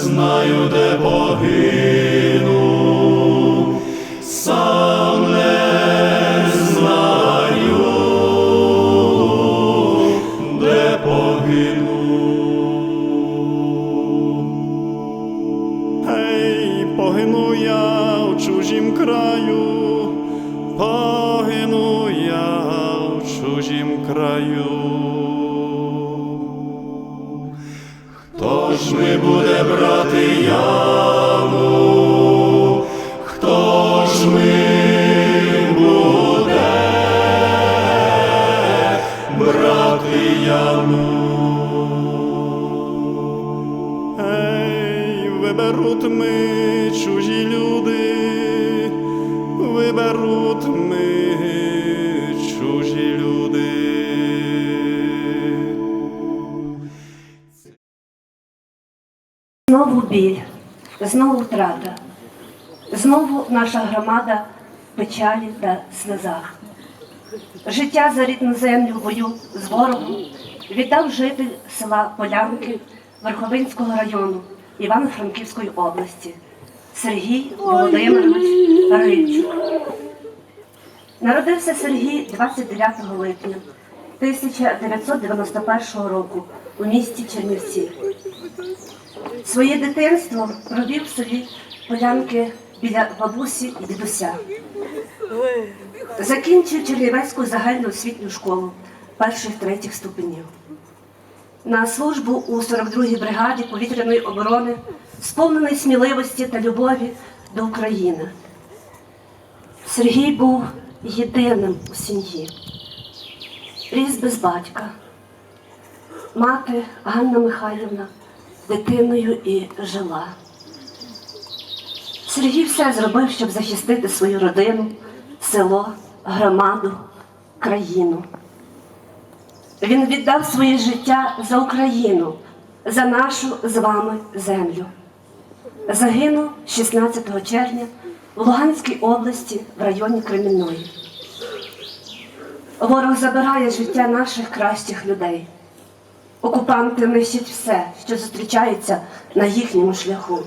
знаю, де погину, виберуть ми чужі люди, виберуть ми чужі люди. Знову біль, знову втрата, знову наша громада в печалі та сльозах. Життя за рідну землю бою з ворогом віддав житель села Полянки Верховинського району Івано-Франківської області Сергій Володимирович Рильчук. Народився Сергій 29 липня 1991 року у місті Чернівці. Своє дитинство провів в селі Полянки біля бабусі і дідуся. Закінчив Чернівецьку загальну освітню школу перших третіх ступенів. На службу у 42-й бригаді повітряної оборони, сповнений сміливості та любові до України. Сергій був єдиним у сім'ї. Ріс без батька. Мати Ганна Михайлівна дитиною і жила. Сергій все зробив, щоб захистити свою родину, село, громаду, країну. Він віддав своє життя за Україну, за нашу з вами землю. Загинув 16 червня в Луганській області в районі Кремінної. Ворог забирає життя наших кращих людей. Окупанти нищать все, що зустрічається на їхньому шляху.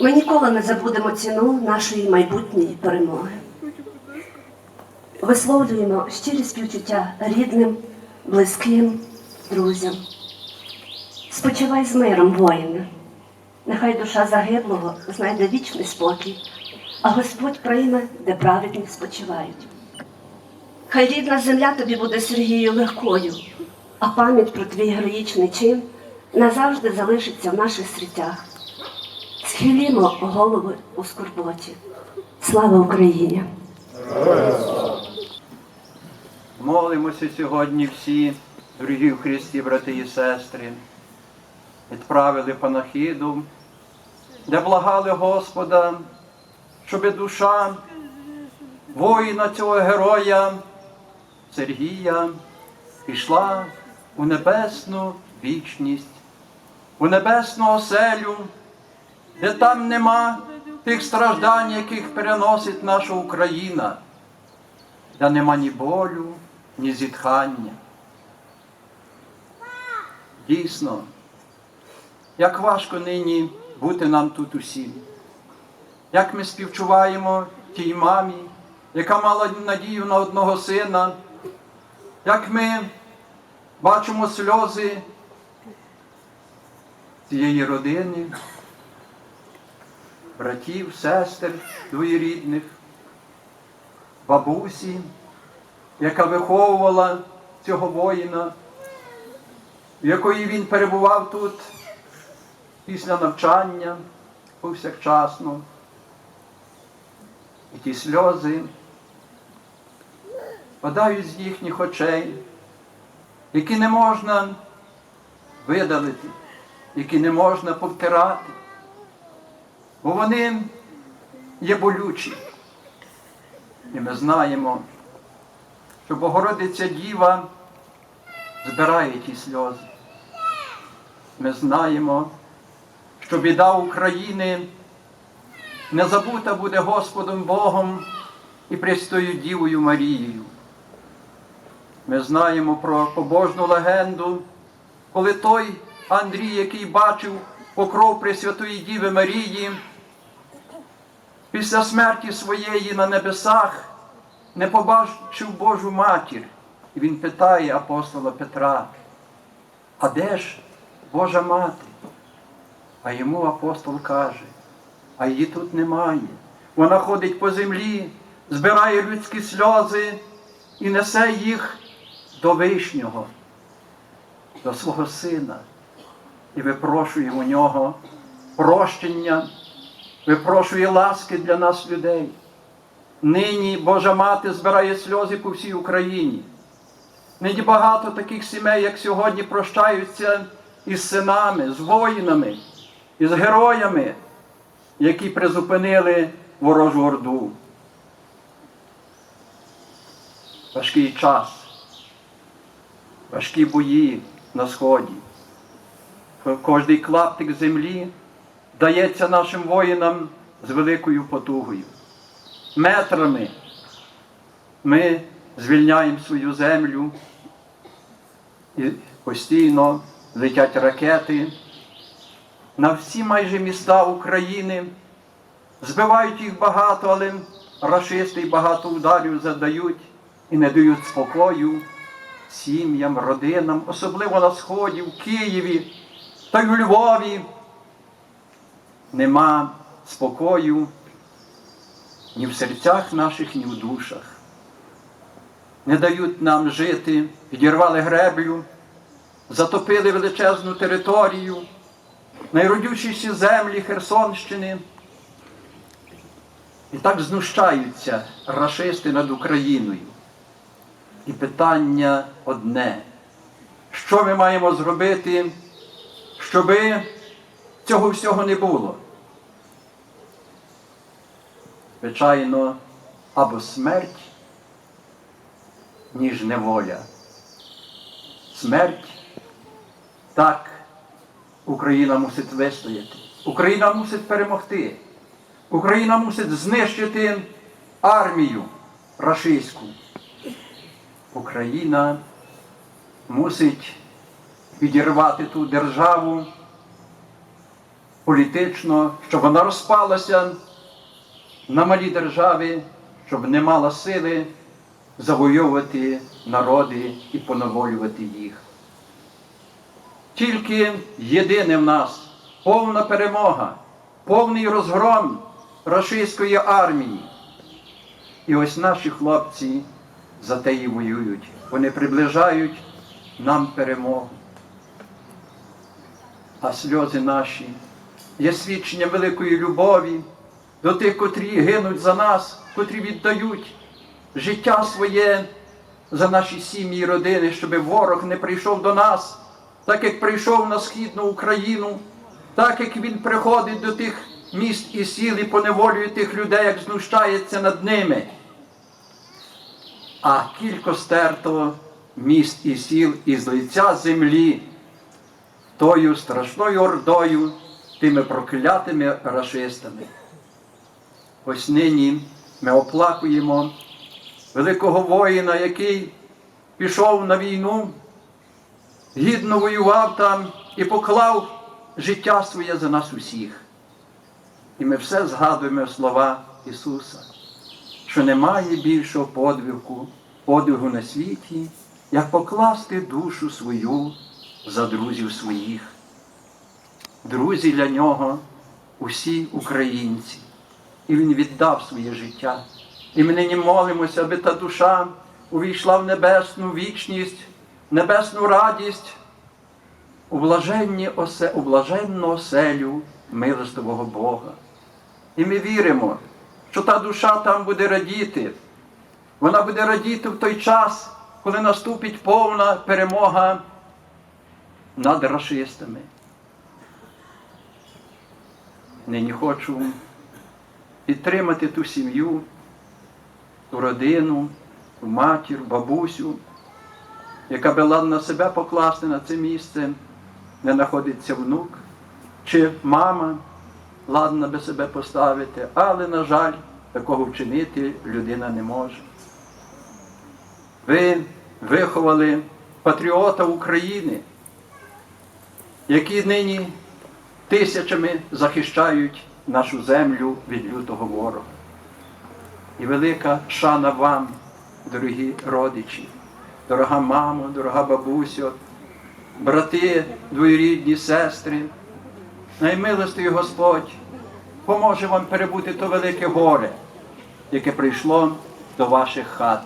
Ми ніколи не забудемо ціну нашої майбутньої перемоги. Висловлюємо щирі співчуття рідним, близьким, друзям. Спочивай з миром, воїни. Нехай душа загиблого знайде вічний спокій, а Господь прийме, де праведні спочивають. Хай рідна земля тобі буде Сергію легкою, а пам'ять про твій героїчний чин назавжди залишиться в наших серцях. Схилімо голови у скорботі. Слава Україні! Молимося сьогодні всі, дорогі в Христі, брати і сестри, відправили панахиду, де благали Господа, щоби душа воїна цього героя Сергія пішла у небесну вічність, у небесну оселю, де там нема тих страждань, яких переносить наша Україна де нема ні болю, ні зітхання. Дійсно, як важко нині бути нам тут усім, як ми співчуваємо тій мамі, яка мала надію на одного сина, як ми бачимо сльози цієї родини, братів, сестер двоєрідних, бабусі, яка виховувала цього воїна, в якої він перебував тут після навчання повсякчасно. І ті сльози падають з їхніх очей, які не можна видалити, які не можна повтирати, бо вони є болючі. І ми знаємо, що Богородиця Діва збирає ті сльози. Ми знаємо, що біда України не забута буде Господом Богом і Престою Дівою Марією. Ми знаємо про побожну легенду, коли той Андрій, який бачив покров Пресвятої Діви Марії, після смерті своєї на небесах не побачив Божу матір. І він питає апостола Петра, а де ж Божа мати? А йому апостол каже, а її тут немає. Вона ходить по землі, збирає людські сльози і несе їх до Вишнього, до свого сина. І випрошує у нього прощення, випрошує ласки для нас, людей. Нині Божа Мати збирає сльози по всій Україні. Нині багато таких сімей, як сьогодні, прощаються із синами, з воїнами, із героями, які призупинили ворожу орду. Важкий час, важкі бої на сході. Кожний клаптик землі дається нашим воїнам з великою потугою. Метрами ми звільняємо свою землю і постійно летять ракети на всі майже міста України. Збивають їх багато, але рашисти багато ударів задають і не дають спокою сім'ям, родинам, особливо на Сході, в Києві та й у Львові. Нема спокою ні в серцях наших, ні в душах. Не дають нам жити, підірвали греблю, затопили величезну територію, найродючіші землі Херсонщини. І так знущаються рашисти над Україною. І питання одне, що ми маємо зробити, щоби цього всього не було? Звичайно, або смерть, ніж неволя. Смерть так Україна мусить вистояти. Україна мусить перемогти. Україна мусить знищити армію рашистську. Україна мусить відірвати ту державу політично, щоб вона розпалася на малі держави, щоб не мала сили завойовувати народи і поневолювати їх. Тільки єдине в нас повна перемога, повний розгром рашистської армії. І ось наші хлопці за те і воюють. Вони приближають нам перемогу. А сльози наші є свідченням великої любові до тих, котрі гинуть за нас, котрі віддають життя своє за наші сім'ї і родини, щоб ворог не прийшов до нас, так як прийшов на Східну Україну, так як він приходить до тих міст і сіл і поневолює тих людей, як знущається над ними. А кілько стерто міст і сіл із лиця землі, тою страшною ордою, тими проклятими рашистами. Ось нині ми оплакуємо великого воїна, який пішов на війну, гідно воював там і поклав життя своє за нас усіх. І ми все згадуємо слова Ісуса, що немає більшого подвигу, подвигу на світі, як покласти душу свою за друзів своїх. Друзі для нього усі українці. І він віддав своє життя. І ми нині молимося, аби та душа увійшла в небесну вічність, небесну радість, у, осе, у блаженну оселю милостивого Бога. І ми віримо, що та душа там буде радіти. Вона буде радіти в той час, коли наступить повна перемога над расистами. Нині хочу підтримати ту сім'ю, ту родину, ту матір, бабусю, яка би ладна себе покласти на це місце, де знаходиться внук, чи мама ладна би себе поставити, але, на жаль, такого вчинити людина не може. Ви виховали патріота України, які нині тисячами захищають нашу землю від лютого ворога. І велика шана вам, дорогі родичі, дорога мамо, дорога бабусю, брати, двоюрідні сестри. Наймилостий Господь поможе вам перебути то велике горе, яке прийшло до ваших хат.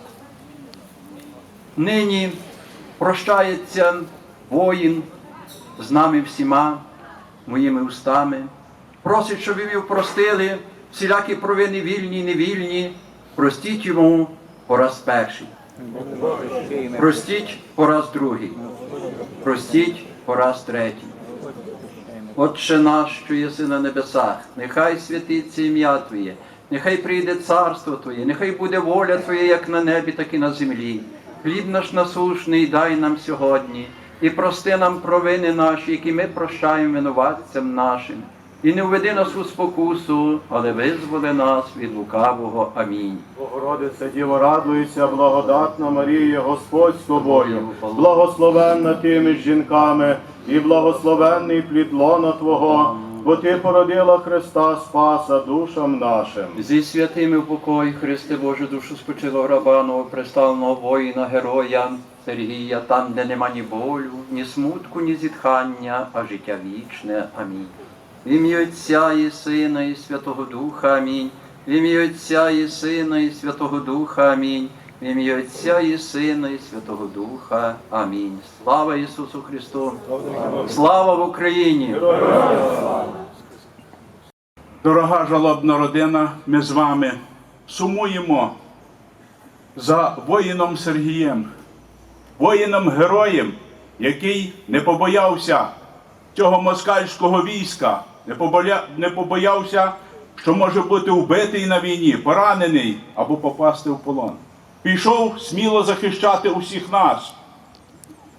Нині прощається воїн з нами всіма, моїми устами, просить, щоб ви простили всілякі провини вільні невільні, простіть йому пораз перший. Простіть пораз другий. Простіть пораз третій. Отче наш, що єси на небесах, нехай святиться ім'я Твоє, нехай прийде царство Твоє, нехай буде воля Твоя, як на небі, так і на землі. Хліб наш насушний дай нам сьогодні, і прости нам провини наші, які ми прощаємо винуватцям нашим. І не введи нас у спокусу, але визволи нас від лукавого. Амінь. Богородице Діво, радуйся, благодатна Марія, Господь з тобою, благословенна ти між жінками, і благословенний плід лона Твого, бо Ти породила Христа Спаса душам нашим. Зі святими в покої, Христе Боже, душу спочило грабаного, преславного воїна, героя Сергія, там, де нема ні болю, ні смутку, ні зітхання, а життя вічне. Амінь. В ім'я Отця і Сина, і Святого Духа. Амінь. В ім'я Отця і Сина, і Святого Духа. Амінь. В ім'я Отця і Сина, і Святого Духа. Амінь. Слава Ісусу Христу! Слава в Україні! Дорога жалобна родина, ми з вами сумуємо за воїном Сергієм, воїном-героєм, який не побоявся цього москальського війська, не, побоя... не побоявся, що може бути вбитий на війні, поранений або попасти в полон. Пішов сміло захищати усіх нас.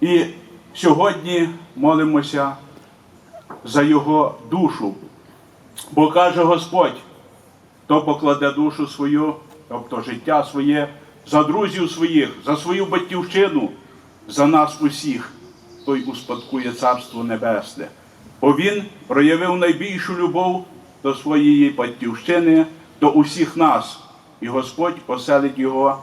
І сьогодні молимося за його душу. Бо каже Господь, хто покладе душу свою, тобто життя своє, за друзів своїх, за свою батьківщину, за нас усіх, той успадкує Царство Небесне. Бо Він проявив найбільшу любов до своєї батьківщини, до усіх нас, і Господь поселить його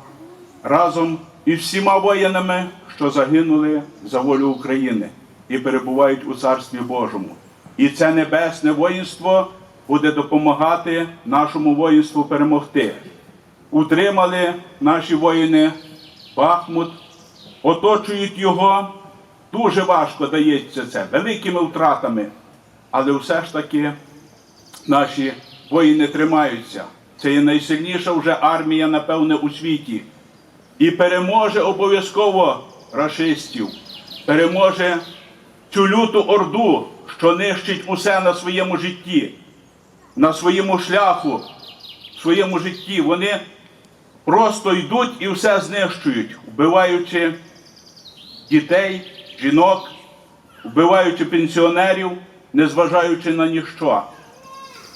разом із всіма воїнами, що загинули за волю України і перебувають у Царстві Божому. І це небесне воїнство буде допомагати нашому воїнству перемогти. Утримали наші воїни Бахмут, оточують його. Дуже важко дається це, великими втратами. Але все ж таки наші воїни тримаються. Це є найсильніша вже армія, напевне, у світі. І переможе обов'язково рашистів, переможе цю люту орду, що нищить усе на своєму житті, на своєму шляху, в своєму житті. Вони просто йдуть і все знищують, вбиваючи дітей, жінок, вбиваючи пенсіонерів, незважаючи на ніщо.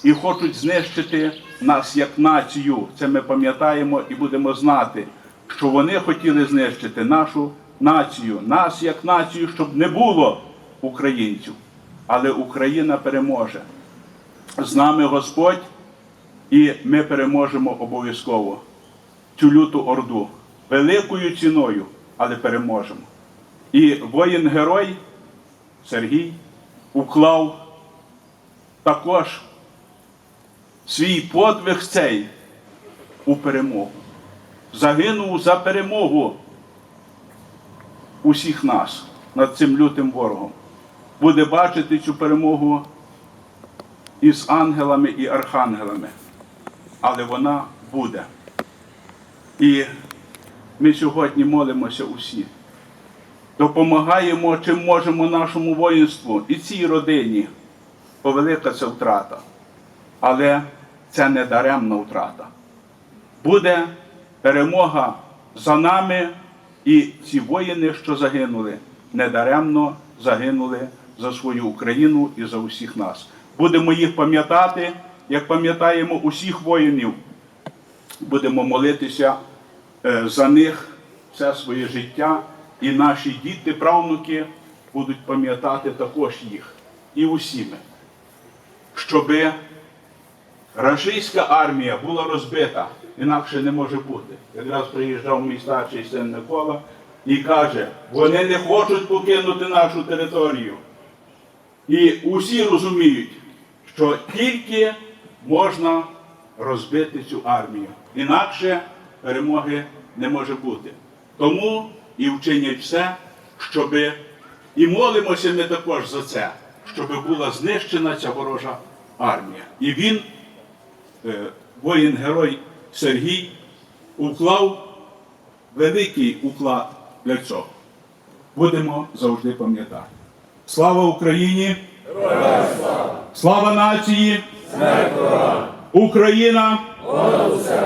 І хочуть знищити нас як націю. Це ми пам'ятаємо і будемо знати, що вони хотіли знищити нашу націю, нас як націю, щоб не було українців. Але Україна переможе. З нами Господь, і ми переможемо обов'язково цю люту орду великою ціною, але переможемо. І воїн-герой Сергій уклав також свій подвиг цей у перемогу. Загинув за перемогу усіх нас над цим лютим ворогом. буде бачити цю перемогу із ангелами і архангелами. Але вона буде. І ми сьогодні молимося усі. Допомагаємо, чим можемо нашому воїнству і цій родині. Бо велика це втрата. Але це не даремна втрата. Буде перемога за нами, і ці воїни, що загинули, недаремно загинули за свою Україну і за усіх нас. Будемо їх пам'ятати, як пам'ятаємо усіх воїнів. Будемо молитися е, за них все своє життя, і наші діти, правнуки будуть пам'ятати також їх і усі ми, щоби рашистська армія була розбита, інакше не може бути. Якраз приїжджав мій старший син Микола і каже, вони не хочуть покинути нашу територію. І усі розуміють, що тільки можна розбити цю армію. Інакше перемоги не може бути. Тому і вчинять все, щоби і молимося ми також за це, щоб була знищена ця ворожа армія. І він е, воїн-герой Сергій уклав великий уклад для цього. Будемо завжди пам'ятати. Слава Україні! Слава нації! Україна!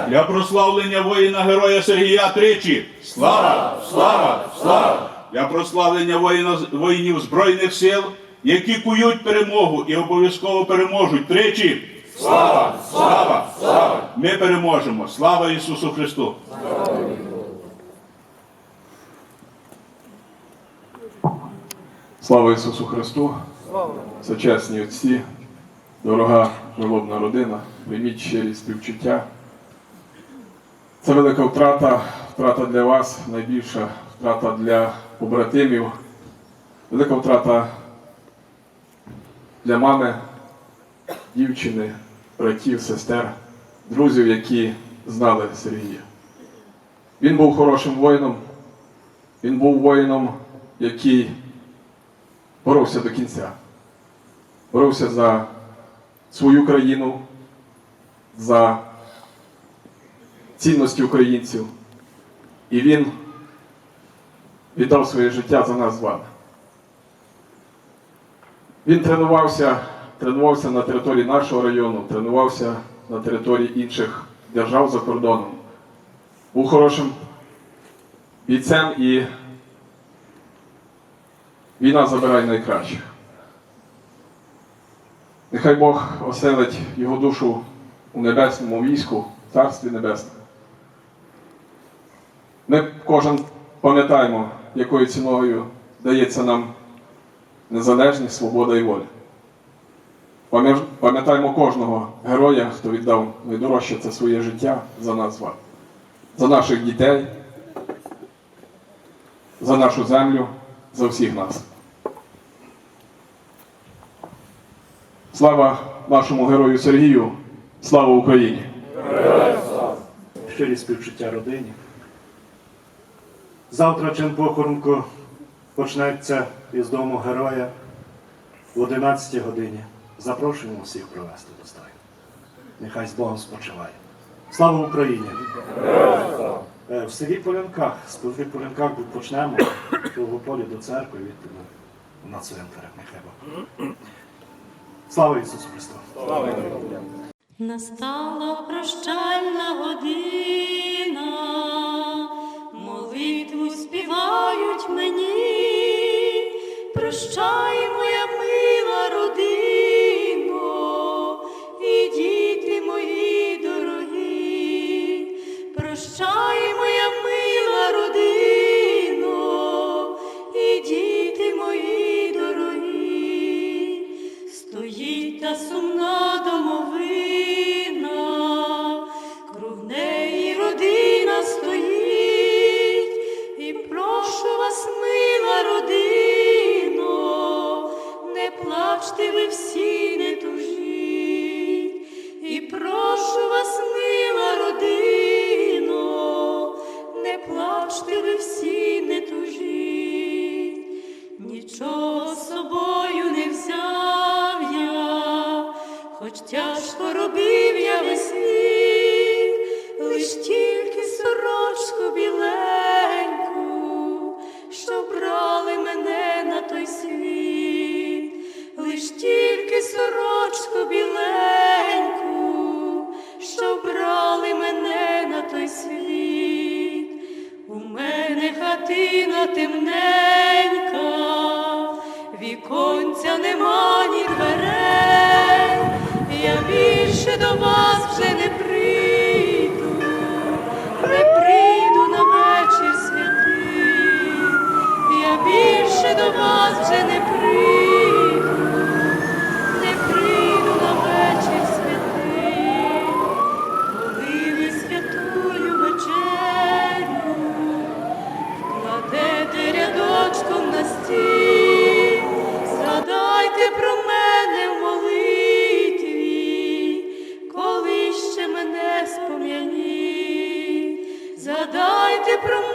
Для прославлення воїна героя Сергія тричі! Слава! Слава! Слава! Для прославлення воїна, воїнів Збройних сил, які кують перемогу і обов'язково переможуть тричі! Слава! Слава! Слава! Ми переможемо! Слава Ісусу Христу! Слава Ісусу Христу! Сучасні отці, дорога жалобна родина, прийміть щирі співчуття. Це велика втрата, втрата для вас, найбільша втрата для побратимів, велика втрата для мами, дівчини, братів, сестер, друзів, які знали Сергія. Він був хорошим воїном, він був воїном, який боровся до кінця. Боровся за свою країну, за цінності українців. І він віддав своє життя за нас з вами. Він тренувався, тренувався на території нашого району, тренувався на території інших держав за кордоном. Був хорошим бійцем і Війна забирає найкращих. Нехай Бог оселить його душу у небесному війську, Царстві Небесному. Ми кожен пам'ятаємо, якою ціною дається нам незалежність, свобода і воля. Пам'я- Пам'ятаємо кожного героя, хто віддав найдорожче це своє життя за нас за наших дітей, за нашу землю, за всіх нас. Слава нашому герою Сергію! Слава Україні! щирі співчуття родині. Завтра чин похоронку почнеться із дому героя в 11 годині. Запрошуємо всіх провести достойно. Нехай з Богом спочиває. Слава Україні! Е, В селі Полянках, з селі Полянках почнемо в полі до церкви відти на цвинтарях нехай. Слава Ісусу Христу! Настала прощальна година, молитву співають мені, вас, мила родино, не плачте ви всі, хатина темненька, віконця нема ні дверей, я більше до вас вже не прийду, не прийду на вечір святий, я більше до вас вже не прийду. Brahma.